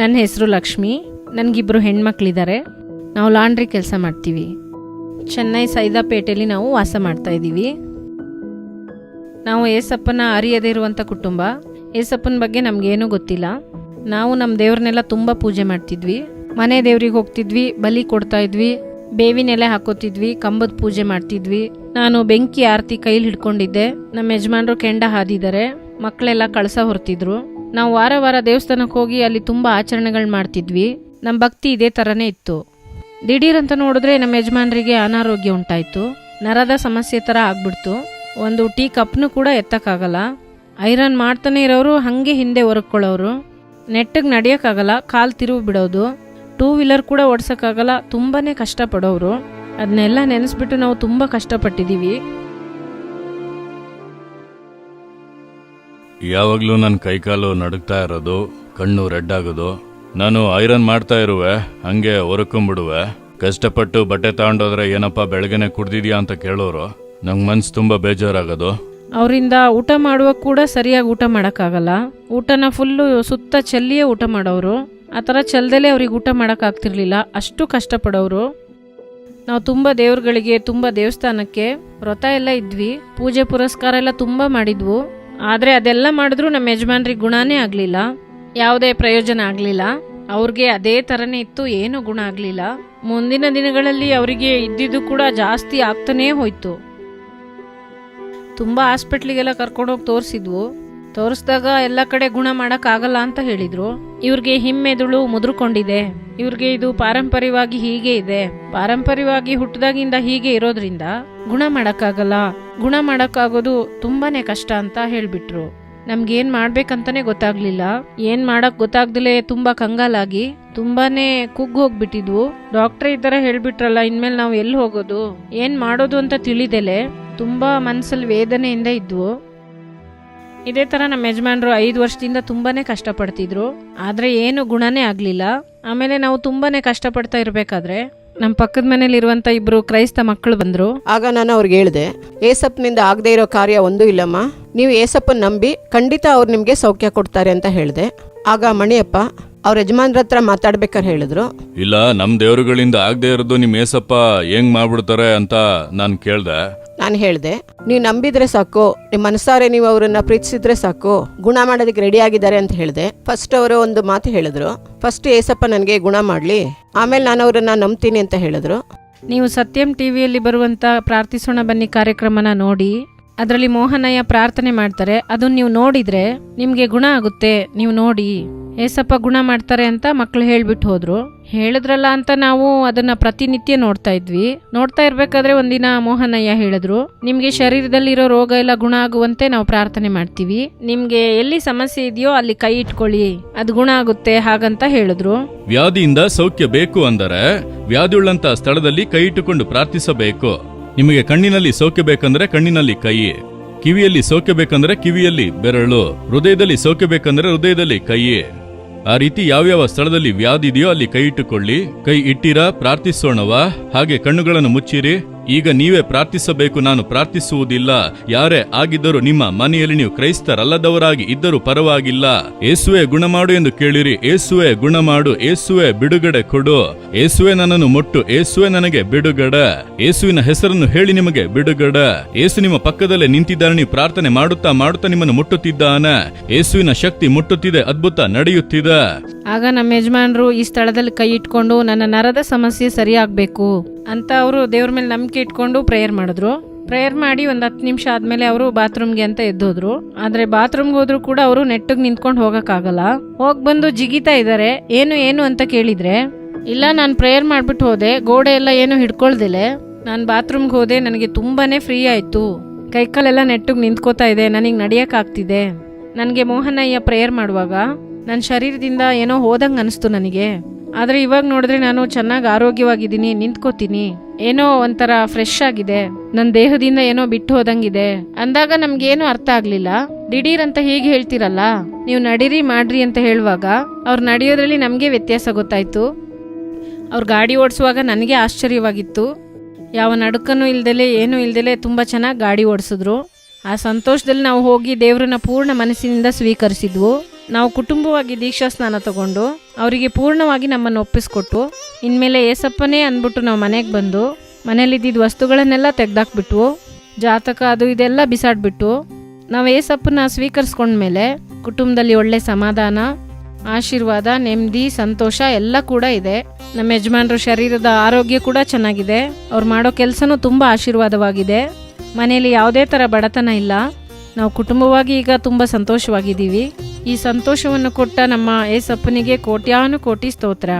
ನನ್ನ ಹೆಸರು ಲಕ್ಷ್ಮಿ. ನನಗಿಬ್ಬರು ಹೆಣ್ಮಕ್ಳಿದ್ದಾರೆ ನಾವು ಲಾಂಡ್ರಿ ಕೆಲಸ ಮಾಡ್ತೀವಿ. ಚೆನ್ನೈ ಸೈದಾಪೇಟೆಯಲ್ಲಿ ನಾವು ವಾಸ ಮಾಡ್ತಾ ಇದ್ದೀವಿ. ನಾವು ಏಸಪ್ಪನ ಅರಿಯದೇ ಇರುವಂಥ ಕುಟುಂಬ. ಏಸಪ್ಪನ ಬಗ್ಗೆ ನಮಗೇನೂ ಗೊತ್ತಿಲ್ಲ. ನಾವು ನಮ್ಮ ದೇವ್ರನ್ನೆಲ್ಲ ತುಂಬ ಪೂಜೆ ಮಾಡ್ತಿದ್ವಿ. ಮನೆ ದೇವ್ರಿಗೆ ಹೋಗ್ತಿದ್ವಿ, ಬಲಿ ಕೊಡ್ತಾ ಇದ್ವಿ ಬೇವಿನೆಲೆ ಹಾಕೋತಿದ್ವಿ, ಕಂಬದ ಪೂಜೆ ಮಾಡ್ತಿದ್ವಿ. ನಾನು ಬೆಂಕಿ ಆರತಿ ಕೈಲಿ ಹಿಡ್ಕೊಂಡಿದ್ದೆ. ನಮ್ಮ ಯಜಮಾನರು ಕೆಂಡ ಹಾದಿದ್ದಾರೆ ಮಕ್ಕಳೆಲ್ಲ ಕಳಸ ಹೊರ್ತಿದ್ರು. ನಾವು ವಾರ ವಾರ ದೇವಸ್ಥಾನಕ್ಕೆ ಹೋಗಿ ಅಲ್ಲಿ ತುಂಬ ಆಚರಣೆಗಳು ಮಾಡ್ತಿದ್ವಿ. ನಮ್ಮ ಭಕ್ತಿ ಇದೇ ಥರನೇ ಇತ್ತು. ದಿಢೀರ್ ಅಂತ ನೋಡಿದ್ರೆ ನಮ್ಮ ಯಜಮಾನರಿಗೆ ಅನಾರೋಗ್ಯ ಉಂಟಾಯಿತು. ನರದ ಸಮಸ್ಯೆ ಥರ ಆಗ್ಬಿಡ್ತು. ಒಂದು ಟೀ ಕಪ್ನು ಕೂಡ ಎತ್ತಕ್ಕಾಗಲ್ಲ. ಐರನ್ ಮಾಡ್ತಾನೆ ಇರೋರು ಹಾಗೆ ಹಿಂದೆ ಹೊರಕೊಳ್ಳೋರು ನೆಟ್ಟಿಗೆ ನಡೆಯೋಕ್ಕಾಗಲ್ಲ, ಕಾಲು ತಿರುವು ಬಿಡೋದು. ಟೂ ವೀಲರ್ ಕೂಡ ಓಡಿಸೋಕ್ಕಾಗಲ್ಲ ತುಂಬಾ ಕಷ್ಟಪಡೋರು ಅದನ್ನೆಲ್ಲ ನೆನೆಸ್ಬಿಟ್ಟು ನಾವು ತುಂಬ ಕಷ್ಟಪಟ್ಟಿದ್ದೀವಿ ಯಾವಾಗಲೂ ನನ್ನ ಕೈಕಾಲು ನಡುಗ್ತಾ ಇರೋದು, ಕಣ್ಣು ರೆಡ್ ಆಗೋದು. ನಾನು ಐರನ್ ಮಾಡ್ತಾ ಇರುವೆ, ಹಂಗೆ ಹೊರಕೊಂಬಿಡುವೆ ಕಷ್ಟಪಟ್ಟು ಬಟ್ಟೆ ತಗೊಂಡೋದ್ರೆ ಏನಪ್ಪ ಬೆಳಗ್ಗೆನೆ ಕುಡ್ದಿದ್ಯಾ ಅಂತ ಕೇಳೋರು. ನಂಗೆ ಮನ್ಸು ತುಂಬ ಬೇಜಾರಾಗೋದು. ಅವರಿಂದ ಊಟ ಮಾಡುವಾಗ ಕೂಡ ಸರಿಯಾಗಿ ಊಟ ಮಾಡೋಕ್ಕಾಗಲ್ಲ. ಊಟನ ಫುಲ್ಲು ಸುತ್ತ ಚೆಲ್ಲಿಯೇ ಊಟ ಮಾಡೋರು. ಆ ಥರ ಚೆಲ್ದಲೇ ಅವ್ರಿಗೆ ಊಟ ಮಾಡೋಕ್ಕಾಗ್ತಿರ್ಲಿಲ್ಲ. ಅಷ್ಟು ಕಷ್ಟಪಡೋರು. ನಾವು ತುಂಬ ದೇವ್ರುಗಳಿಗೆ, ತುಂಬ ದೇವಸ್ಥಾನಕ್ಕೆ ವ್ರತ ಎಲ್ಲ ಇದ್ವಿ. ಪೂಜೆ ಪುರಸ್ಕಾರ ಎಲ್ಲ ತುಂಬ ಮಾಡಿದ್ವು. ಆದರೆ ಅದೆಲ್ಲ ಮಾಡಿದ್ರು ನಮ್ಮ ಯಜಮಾನ್ರಿಗೆ ಗುಣನೇ ಆಗಲಿಲ್ಲ. ಯಾವುದೇ ಪ್ರಯೋಜನ ಆಗಲಿಲ್ಲ. ಅವ್ರಿಗೆ ಅದೇ ಥರನೇ ಇತ್ತು, ಏನು ಗುಣ ಆಗಲಿಲ್ಲ. ಮುಂದಿನ ದಿನಗಳಲ್ಲಿ ಅವರಿಗೆ ಇದ್ದಿದ್ದು ಕೂಡ ಜಾಸ್ತಿ ಆಗ್ತಾನೇ ಹೋಯ್ತು. ತುಂಬ ಹಾಸ್ಪಿಟ್ಲಿಗೆಲ್ಲ ಕರ್ಕೊಂಡೋಗಿ ತೋರಿಸಿದ್ವು. ತೋರಿಸಿದಾಗ ಎಲ್ಲ ಕಡೆ ಗುಣ ಮಾಡೋಕ್ಕಾಗಲ್ಲ ಅಂತ ಹೇಳಿದ್ರು. ಇವ್ರಿಗೆ ಹಿಮ್ಮೆದುಳು ಮುದ್ರಕೊಂಡಿದೆ. ಇವ್ರಿಗೆ ಇದು ಪಾರಂಪರ್ಯವಾಗಿ ಹೀಗೆ ಇದೆ. ಪಾರಂಪರ್ಯವಾಗಿ ಹುಟ್ಟದಾಗಿಂದ ಹೀಗೆ ಇರೋದ್ರಿಂದ ಗುಣ ಮಾಡೋಕ್ಕಾಗಲ್ಲ. ಗುಣ ಮಾಡೋಕ್ಕಾಗೋದು ತುಂಬಾನೇ ಕಷ್ಟ ಅಂತ ಹೇಳ್ಬಿಟ್ರು. ನಮ್ಗೇನ್ ಮಾಡ್ಬೇಕಂತಾನೆ ಗೊತ್ತಾಗ್ಲಿಲ್ಲ. ಏನ್ ಮಾಡಕ್ ಗೊತ್ತಾಗ್ದೇಲೆ ತುಂಬಾ ಕಂಗಾಲಾಗಿ ತುಂಬಾನೇ ಕುಗ್ಗ್ ಹೋಗ್ಬಿಟ್ಟಿದ್ವು ಡಾಕ್ಟರ್ ಈ ತರ ಹೇಳ್ಬಿಟ್ರಲ್ಲ, ಇನ್ಮೇಲೆ ನಾವು ಎಲ್ಲಿ ಹೋಗೋದು? ಏನ್ ಮಾಡೋದು ಅಂತ ತಿಳಿದೆಲೆ ತುಂಬಾ ಮನ್ಸಲ್ಲಿ ವೇದನೆಯಿಂದ ಇದ್ವು. ಇದೇ ತರ ನಮ್ಮ ಯಜಮಾನ್ರು ಐದು ವರ್ಷದಿಂದ ತುಂಬಾನೇ ಕಷ್ಟಪಡ್ತಿದ್ರು. ಆದ್ರೆ ಏನು ಗುಣನೇ ಆಗ್ಲಿಲ್ಲ. ಆಮೇಲೆ ನಾವು ತುಂಬಾನೇ ಕಷ್ಟಪಡ್ತಾ ಇರ್ಬೇಕಾದ್ರೆ ನಮ್ಮ ಪಕ್ಕದ ಮನೇಲಿರುವಂತ ಇಬ್ರು ಕ್ರೈಸ್ತ ಮಕ್ಕಳು ಬಂದ್ರು. ಆಗ ನಾನು ಅವ್ರಿಗೆ ಹೇಳಿದೆ ಏಸಪ್ಪನಿಂದ ಆಗದೆ ಇರೋ ಕಾರ್ಯ ಒಂದೂ ಇಲ್ಲಮ್ಮ. ನೀವು ಏಸಪ್ಪನ ನಂಬಿ ಖಂಡಿತ ಅವ್ರು ನಿಮಗೆ ಸೌಖ್ಯ ಕೊಡ್ತಾರೆ ಅಂತ ಹೇಳಿದೆ. ಆಗ ಮಣಿಯಪ್ಪ ಅವ್ರ ಯಜಮಾನ್ರ ಹತ್ರ ಮಾತಾಡ್ಬೇಕಾರೆ ಹೇಳಿದ್ರು. ಇಲ್ಲ ನಮ್ಮ ದೇವರುಗಳಿಂದ ಆಗದೆ ಇರೋದು ನಿಮ್ಮ ಏಸಪ್ಪ ಹೆಂಗ್ ಮಾಡ್ಬಿಡ್ತಾರೆ ಅಂತ ನಾನು ಕೇಳ್ದೆ. ನಾನು ಹೇಳಿದೆ, ನೀವು ನಂಬಿದ್ರೆ ಸಾಕು ನಿಮ್ಮ ಮನಸಾರೆ ನೀವು ಅವರನ್ನ ಪ್ರೀತಿಸಿದ್ರೆ ಸಾಕು, ಗುಣ ಮಾಡೋದಕ್ಕೆ ರೆಡಿ ಆಗಿದ್ದಾರೆ ಅಂತ ಹೇಳಿದೆ. ಫಸ್ಟ್ ಅವರು ಒಂದು ಮಾತು ಹೇಳಿದ್ರು ಫಸ್ಟ್ ಏಸಪ್ಪ ನನಗೆ ಗುಣ ಮಾಡಲಿ, ಆಮೇಲೆ ನಾನು ಅವರನ್ನ ನಂಬ್ತೀನಿ ಅಂತ ಹೇಳಿದ್ರು. ನೀವು ಸತ್ಯಂ ಟಿವಿಯಲ್ಲಿ ಬರುವಂತ ಪ್ರಾರ್ಥಿಸೋಣ ಬನ್ನಿ ಕಾರ್ಯಕ್ರಮನ ನೋಡಿ. ಅದರಲ್ಲಿ ಮೋಹನಯ್ಯ ಪ್ರಾರ್ಥನೆ ಮಾಡ್ತಾರೆ ಅದನ್ನ ನೀವು ನೋಡಿದ್ರೆ ನಿಮಗೆ ಗುಣ ಆಗುತ್ತೆ, ನೀವು ನೋಡಿ. ಏಸಪ್ಪ ಗುಣ ಮಾಡ್ತಾರೆ ಅಂತ ಮಕ್ಕಳು ಹೇಳ್ಬಿಟ್ಟು ಹೋದ್ರು. ಹೇಳಿದ್ರಲ್ಲ ಅಂತ ನಾವು ಅದನ್ನ ಪ್ರತಿನಿತ್ಯ ನೋಡ್ತಾ ಇದ್ವಿ. ನೋಡ್ತಾ ಇರ್ಬೇಕಾದ್ರೆ ಒಂದಿನ ಮೋಹನಯ್ಯ ಹೇಳಿದ್ರು, ನಿಮ್ಗೆ ಶರೀರದಲ್ಲಿರೋ ರೋಗ ಎಲ್ಲ ಗುಣ ಆಗುವಂತೆ ನಾವು ಪ್ರಾರ್ಥನೆ ಮಾಡ್ತೀವಿ. ನಿಮ್ಗೆ ಎಲ್ಲಿ ಸಮಸ್ಯೆ ಇದೆಯೋ ಅಲ್ಲಿ ಕೈ ಇಟ್ಕೊಳ್ಳಿ, ಅದು ಗುಣ ಆಗುತ್ತೆ ಹಾಗಂತ ಹೇಳಿದ್ರು. ವ್ಯಾಧಿಯಿಂದ ಸೌಖ್ಯ ಬೇಕು ಅಂದರೆ ವ್ಯಾಧಿಯುಳ್ಳಂತ ಸ್ಥಳದಲ್ಲಿ ಕೈ ಇಟ್ಟುಕೊಂಡು ಪ್ರಾರ್ಥಿಸಬೇಕು. ನಿಮಗೆ ಕಣ್ಣಿನಲ್ಲಿ ಸೋಕೆ ಬೇಕಂದ್ರೆ ಕಣ್ಣಿನಲ್ಲಿ ಕೈ ಕಿವಿಯಲ್ಲಿ ಸೋಕೆ ಬೇಕಂದ್ರೆ ಕಿವಿಯಲ್ಲಿ ಬೆರಳು, ಹೃದಯದಲ್ಲಿ ಸೋಕೆ ಬೇಕಂದ್ರೆ ಹೃದಯದಲ್ಲಿ ಕೈ ಆ ರೀತಿ ಯಾವ್ಯಾವ ಸ್ಥಳದಲ್ಲಿ ವ್ಯಾಧಿ ಇದೆಯೋ ಅಲ್ಲಿ ಕೈ ಇಟ್ಟುಕೊಳ್ಳಿ. ಕೈ ಇಟ್ಟಿರ, ಪ್ರಾರ್ಥಿಸೋಣವಾ, ಹಾಗೆ ಕಣ್ಣುಗಳನ್ನು ಮುಚ್ಚಿರಿ. ಈಗ ನೀವೇ ಪ್ರಾರ್ಥಿಸಬೇಕು, ನಾನು ಪ್ರಾರ್ಥಿಸುವುದಿಲ್ಲ. ಯಾರೇ ಆಗಿದ್ದರೂ ನಿಮ್ಮ ಮನೆಯಲ್ಲಿ ನೀವು ಕ್ರೈಸ್ತರಲ್ಲದವರಾಗಿ ಇದ್ದರೂ ಪರವಾಗಿಲ್ಲ. ಏಸುವೆ ಗುಣಮಾಡು ಎಂದು ಕೇಳಿರಿ. ಏಸುವೆ ಗುಣಮಾಡು, ಏಸುವೆ ಬಿಡುಗಡೆ ಕೊಡು. ಏಸುವೆ ನನ್ನನ್ನು ಮುಟ್ಟು, ಏಸುವೆ ನನಗೆ ಬಿಡುಗಡೆ. ಏಸುವಿನ ಹೆಸರನ್ನು ಹೇಳಿ ನಿಮಗೆ ಬಿಡುಗಡೆ. ಏಸು ನಿಮ್ಮ ಪಕ್ಕದಲ್ಲೇ ನಿಂತಿದ್ದಾನೆ, ನೀವು ಪ್ರಾರ್ಥನೆ ಮಾಡುತ್ತಾ ಮಾಡುತ್ತಾ ನಿಮ್ಮನ್ನು ಮುಟ್ಟುತ್ತಿದ್ದಾನೆ. ಏಸುವಿನ ಶಕ್ತಿ ಮುಟ್ಟುತ್ತಿದೆ, ಅದ್ಭುತ ನಡೆಯುತ್ತಿದೆ. ಆಗ ನಮ್ಮ ಯಜಮಾನರು ಈ ಸ್ಥಳದಲ್ಲಿ ಕೈ ಇಟ್ಕೊಂಡು, ನನ್ನ ನರದ ಸಮಸ್ಯೆ ಸರಿಯಾಗಬೇಕು. ಅಂತ ಅವರು ದೇವ್ರ ಮೇಲೆ ನಂಬಿಕೆ ಇಟ್ಕೊಂಡು ಪ್ರೇಯರ್ ಮಾಡಿದ್ರು. ಪ್ರೇಯರ್ ಮಾಡಿ ಒಂದು ಹತ್ತು ನಿಮಿಷ ಆದಮೇಲೆ ಅವರು ಬಾತ್ರೂಮ್ಗೆ ಅಂತ ಎದ್ದೋದ್ರು. ಆದರೆ ಬಾತ್ರೂಮ್ಗೆ ಹೋದ್ರು ಕೂಡ ಅವರು ನೆಟ್ಟಿಗೆ ನಿಂತ್ಕೊಂಡು ಹೋಗೋಕ್ಕಾಗಲ್ಲ. ಹೋಗಿ ಬಂದು ಜಿಗಿತಾ ಇದ್ದಾರೆ ಏನು ಏನು ಅಂತ ಕೇಳಿದ್ರೆ, ಇಲ್ಲ, ನಾನು ಪ್ರೇಯರ್ ಮಾಡಿಬಿಟ್ಟು ಹೋದೆ. ಗೋಡೆ ಎಲ್ಲ ಏನು ಹಿಡ್ಕೊಳ್ದಿಲ್ಲ. ನಾನು ಬಾತ್ರೂಮ್ಗೆ ಹೋದೆ, ನನಗೆ ತುಂಬಾನೇ ಫ್ರೀ ಆಯಿತು. ಕೈಕಾಲೆಲ್ಲ ನೆಟ್ಟಿಗೆ ನಿಂತ್ಕೋತಾ ಇದೆ. ನನಗೆ ನಡೆಯೋಕ್ಕಾಗ್ತಿದೆ ನನಗೆ ಮೋಹನಯ್ಯ ಪ್ರೇಯರ್ ಮಾಡುವಾಗ ನನ್ನ ಶರೀರದಿಂದ ಏನೋ ಹೋದಂಗೆ ಅನಿಸ್ತು ನನಗೆ. ಆದರೆ ಇವಾಗ ನೋಡಿದ್ರೆ ನಾನು ಚೆನ್ನಾಗಿ ಆರೋಗ್ಯವಾಗಿದ್ದೀನಿ, ನಿಂತ್ಕೋತೀನಿ. ಏನೋ ಒಂಥರ ಫ್ರೆಶ್ ಆಗಿದೆ. ನನ್ನ ದೇಹದಿಂದ ಏನೋ ಬಿಟ್ಟು ಹೋದಂಗಿದೆ. ಅಂದಾಗ ನಮ್ಗೇನು ಅರ್ಥ ಆಗ್ಲಿಲ್ಲ. ದಿಢೀರ್ ಅಂತ ಹೀಗೆ ಹೇಳ್ತಿರಲ್ಲ, ನೀವು ನಡೀರಿ, ಮಾಡ್ರಿ ಅಂತ ಹೇಳುವಾಗ ಅವ್ರು ನಡೆಯೋದ್ರಲ್ಲಿ ನಮಗೆ ವ್ಯತ್ಯಾಸ ಗೊತ್ತಾಯ್ತು. ಅವ್ರು ಗಾಡಿ ಓಡಿಸುವಾಗ ನನಗೆ ಆಶ್ಚರ್ಯವಾಗಿತ್ತು. ಯಾವ ನಡುಕನೂ ಇಲ್ದಲೆ, ಏನೂ ಇಲ್ದಲೆ ತುಂಬ ಚೆನ್ನಾಗಿ ಗಾಡಿ ಓಡಿಸಿದ್ರು. ಆ ಸಂತೋಷದಲ್ಲಿ ನಾವು ಹೋಗಿ ದೇವ್ರನ್ನ ಪೂರ್ಣ ಮನಸ್ಸಿನಿಂದ ಸ್ವೀಕರಿಸಿದ್ವು. ನಾವು ಕುಟುಂಬವಾಗಿ ದೀಕ್ಷಾ ಸ್ನಾನ ತಗೊಂಡು ಅವರಿಗೆ ಪೂರ್ಣವಾಗಿ ನಮ್ಮನ್ನು ಒಪ್ಪಿಸ್ಕೊಟ್ಟು, ಇನ್ಮೇಲೆ ಏಸಪ್ಪನೇ ಅಂದ್ಬಿಟ್ಟು ನಾವು ಮನೆಗೆ ಬಂದು ಮನೇಲಿದ್ದಿದ್ದ ವಸ್ತುಗಳನ್ನೆಲ್ಲ ತೆಗೆದಾಕ್ಬಿಟ್ಟು ಜಾತಕ ಅದು ಇದೆಲ್ಲ ಬಿಸಾಡ್ಬಿಟ್ಟು, ನಾವು ಏಸಪ್ಪನ ಸ್ವೀಕರಿಸ್ಕೊಂಡ್ಮೇಲೆ ಕುಟುಂಬದಲ್ಲಿ ಒಳ್ಳೆ ಸಮಾಧಾನ, ಆಶೀರ್ವಾದ, ನೆಮ್ಮದಿ, ಸಂತೋಷ ಎಲ್ಲ ಕೂಡ ಇದೆ. ನಮ್ಮ ಯಜಮಾನ್ರ ಶರೀರದ ಆರೋಗ್ಯ ಕೂಡ ಚೆನ್ನಾಗಿದೆ. ಅವ್ರು ಮಾಡೋ ಕೆಲಸನೂ ತುಂಬ ಆಶೀರ್ವಾದವಾಗಿದೆ. ಮನೆಯಲ್ಲಿ ಯಾವುದೇ ಥರ ಬಡತನ ಇಲ್ಲ. ನಾವು ಕುಟುಂಬವಾಗಿ ಈಗ ತುಂಬ ಸಂತೋಷವಾಗಿದ್ದೀವಿ. ಈ ಸಂತೋಷವನ್ನು ಕೊಟ್ಟ ನಮ್ಮ ಏಸಪ್ಪನಿಗೆ ಕೋಟ್ಯಾನು ಕೋಟಿ ಸ್ತೋತ್ರ.